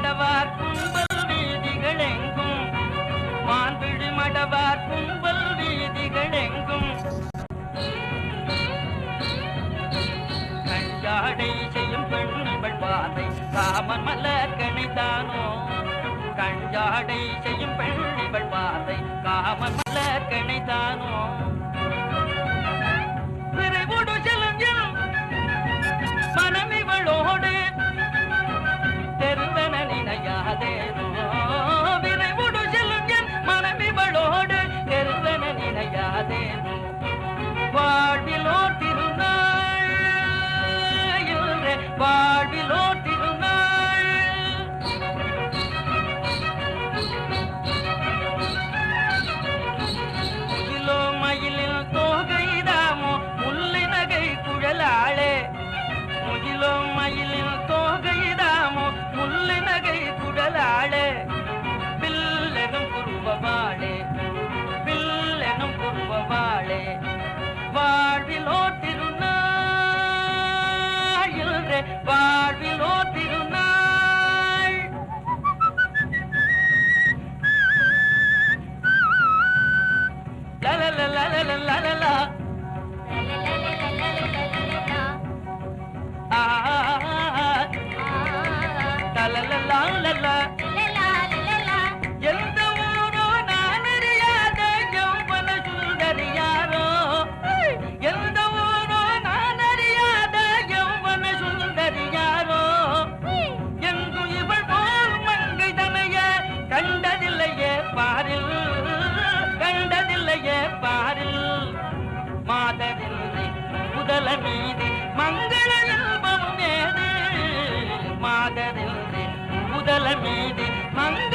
மடவார் கும்பல் வீதிகள் எங்கும் மான்விழி மடவார் கும்பல் வீதிகள் எங்கும் கஞ்சாடை செய்யும் பெண்ணிவள் பாதை காமன் மலர் கணிதானோ கஞ்சாடை செய்யும் பெண்ணிவள் பாதை காமன் மலர் கணிதானோ வாழ்விலோ திருநாள் இன்று வாழ்விலோ திருநாள் லலலலலலலலலா. ஆ, லலலலாலலா. முதல மீது மங்கள இன்பம் ஏது? மாதரில்லை முதல மீது மங்கள